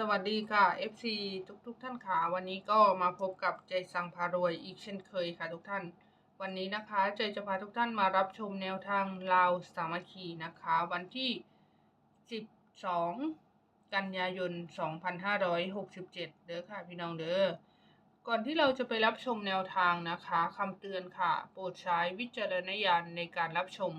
สวัสดีค่ะ FC ทุกทุกๆท่านค่ะวันนี้ก็มาพบกับใจสังพารวยอีกเช่นเคยค่ะทุกท่าน วันนี้นะคะใจจะพาทุกท่านมารับชมแนวทางลาวสามัคคีนะคะ วันที่ 12 กันยายน 2567 เด้อค่ะพี่น้องเด้อก่อนที่เราจะไปรับชมแนวทางนะคะคำเตือนค่ะ โปรดใช้วิจารณญาณในการรับชม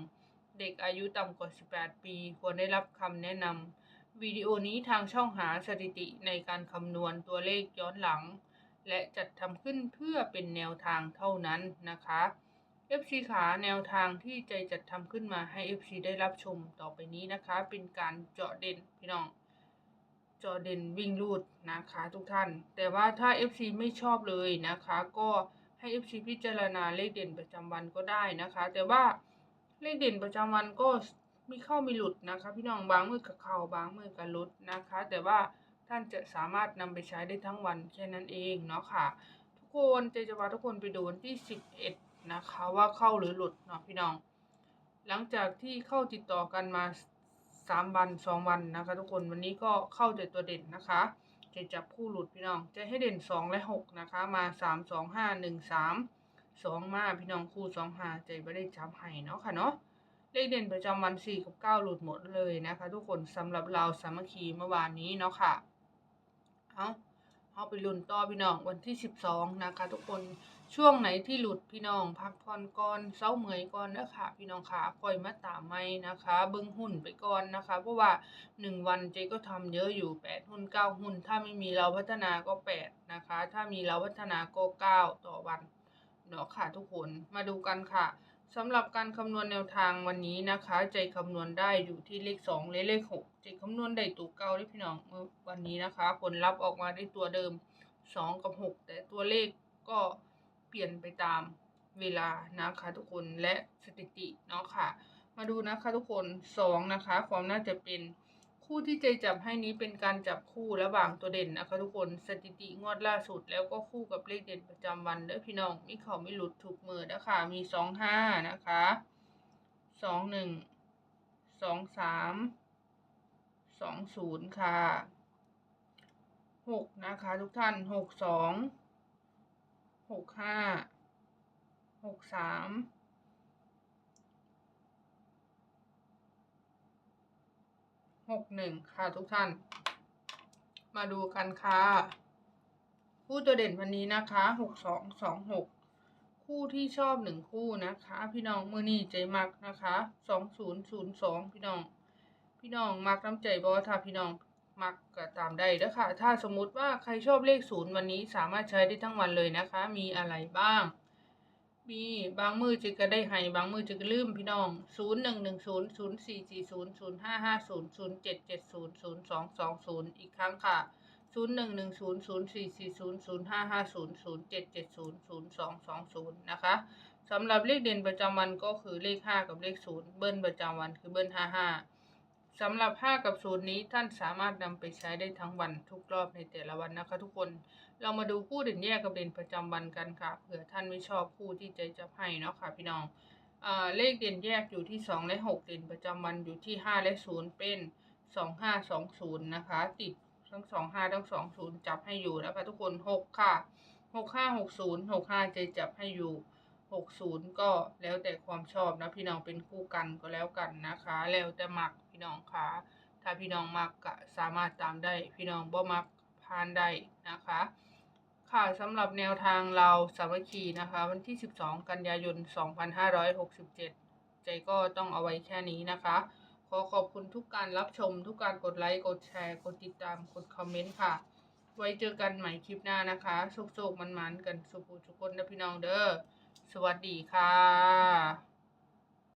เด็กอายุต่ำกว่า 18 ปี ควรได้รับคำแนะนำ วิดีโอนี้ทางช่องหาสถิติในการคำนวณตัวเลขย้อนหลัง และจัดทำขึ้นเพื่อเป็นแนวทางเท่านั้นนะคะ FC ขาแนวทางที่ใจจัดทำขึ้นมาให้ FC ได้รับชมต่อไปนี้นะคะ เป็นการเจาะเด่นพี่น้อง เจาะเด่นวิ่งรูดนะคะทุกท่าน แต่ว่าถ้า FC ไม่ชอบเลยนะคะ ก็ให้ FC พิจารณาเลขเด่นประจำวันก็ได้นะคะ แต่ว่าเลขเด่นประจำวันก็ มีเข้ามีหลุดนะคะ พี่น้องบางมือกับเข้าบางมือกับหลุดนะคะ แต่ว่าท่านจะสามารถนำไปใช้ได้ทั้งวันแค่นั้นเองเนาะค่ะ ทุกคนเจจะพาทุกคนไปดูวันที่ 11 นะคะ ว่าเข้าหรือหลุดเนาะพี่น้อง หลังจากที่เข้าติดต่อกันมา 3 วัน 2 วันนะคะ ทุกคนวันนี้ก็เข้าแต่ตัวเด่นนะคะจะจับคู่หลุดพี่น้องจะให้เด่น 2 และ 6 นะคะ มา 3 2 5 1 3 2 มาพี่น้องคู่2 5ใจไม่ได้จับให้เนาะค่ะเนาะ เลขเด่นประจำวัน4กับ9หลุดหมดเลยนะคะ ทุกคนสำหรับเราสามัคคีเมื่อวานนี้เนาะค่ะ เอาเอาไปลุ้นต่อพี่น้องวันที่ 12 นะคะ ทุกคนช่วงไหนที่หลุดพี่น้อง พักผ่อนก่อนเศร้าเหมยก่อนนะคะพี่น้องค่ะคอยมาตามไม่นะคะ เบิ้งหุ้นไปก่อนนะคะ เพราะว่า 1 วันเจก็ทำเยอะอยู่ 8 หุ้น 9 หุ้น ถ้าไม่มีเราพัฒนาก็ 8 นะคะ ถ้ามีเราพัฒนาก็ 9 ต่อวันเนาะค่ะทุกคนมาดูกันค่ะ สำหรับการคำนวณแนวทางวันนี้นะคะ ใจคำนวณได้อยู่ที่เลขสองและเลขหกใจคำนวณได้ตัวเก่าได้พี่น้องวันนี้นะคะ ผลลัพธ์ออกมาได้ตัวเดิมสองกับหกแต่ตัวเลขก็เปลี่ยนไปตามเวลานะคะทุกคนและสถิติเนาะค่ะ มาดูนะคะทุกคนสองนะคะ ความน่าจะเป็น คู่ที่ใจจับให้นี้เป็นการจับคู่ระหว่างตัวเด่นนะคะทุกคนสถิติงวดล่าสุด แล้วก็คู่กับเลขเด่นประจำวันเด้อพี่น้องมีเขาไม่หลุดถูกมือนะคะมีสองห้านะคะสองหนึ่งสองสามสองศูนย์ค่ะหกนะคะทุกท่านหกสองหกห้าหกสาม หกหนึ่งค่ะทุกท่าน มาดูกันค่ะ คู่ตัวเด่นวันนี้นะคะหกสองสองหกคู่ที่ชอบหนึ่งคู่นะคะ พี่น้องมือนี่ใจมักนะคะสองศูนย์ศูนย์สองพี่น้อง พี่น้องมักน้ำใจบอท่าถ้าพี่น้องมักก็ตามได้เด้อค่ะ ถ้าสมมุติว่าใครชอบเลขศูนย์วันนี้สามารถใช้ได้ทั้งวันเลยนะคะ มีอะไรบ้าง มีบางมือจะก็ได้ให้บางมือจะก็ลืมพี่น้องศูนย์หนึ่งหนึ่งศูนย์ศูนย์สี่สี่ศูนย์ศูนย์ห้าห้าศูนย์ศูนย์เจ็ดเจ็ดศูนย์ศูนย์สองสองศูนย์อีกครั้งค่ะศูนย์หนึ่งหนึ่งศูนย์ศูนย์สี่สี่ศูนย์ศูนย์ห้าห้าศูนย์ศูนย์เจ็ดเจ็ดศูนย์ศูนย์สองสองศูนย์นะคะสำหรับเลขเด่นประจำวันก็คือเลขห้ากับเลขศูนย์เบิ้ลประจำวันคือเบิ้ลห้าห้า สำหรับห้ากับศูนย์นี้ท่านสามารถนำไปใช้ได้ทั้งวันทุกรอบในแต่ละวันนะคะ ทุกคน เรามาดูคู่เด่นแยกกับเด่นประจำวันกันค่ะเผื่อท่านไม่ชอบคู่ที่ใจจะให้เนาะค่ะพี่น้องอ่าเลขเด่นแยกอยู่ที่สองและหกเด่นประจำวันอยู่ที่ห้าและศูนย์เป็นสองห้าสองศูนย์นะคะ ติดทั้งสองห้าทั้งสองศูนย์จับให้อยู่นะคะทุกคนหกค่ะหกห้าหกศูนย์หกห้าใจจับให้อยู่ หกศูนย์ก็แล้วแต่ความชอบนะพี่น้องเป็นคู่กันก็แล้วกันนะคะ แล้วแต่มักพี่น้องคะถ้าพี่น้องมักก็สามารถตามได้ พี่น้องบ่มักผ่านได้นะคะ ค่ะสำหรับแนวทางเราสามัคคีนะคะ วันที่ 12 กันยายน 2567 ใจก็ต้องเอาไว้แค่นี้นะคะ ขอขอบคุณทุกการรับชม ทุกการกดไลค์กดแชร์ กดติดตามกดคอมเมนต์ค่ะไว้เจอกันใหม่คลิปหน้านะคะโชคๆมันๆ กันสุขทุกคนนะพี่น้องเด้อ สวัสดีค่ะ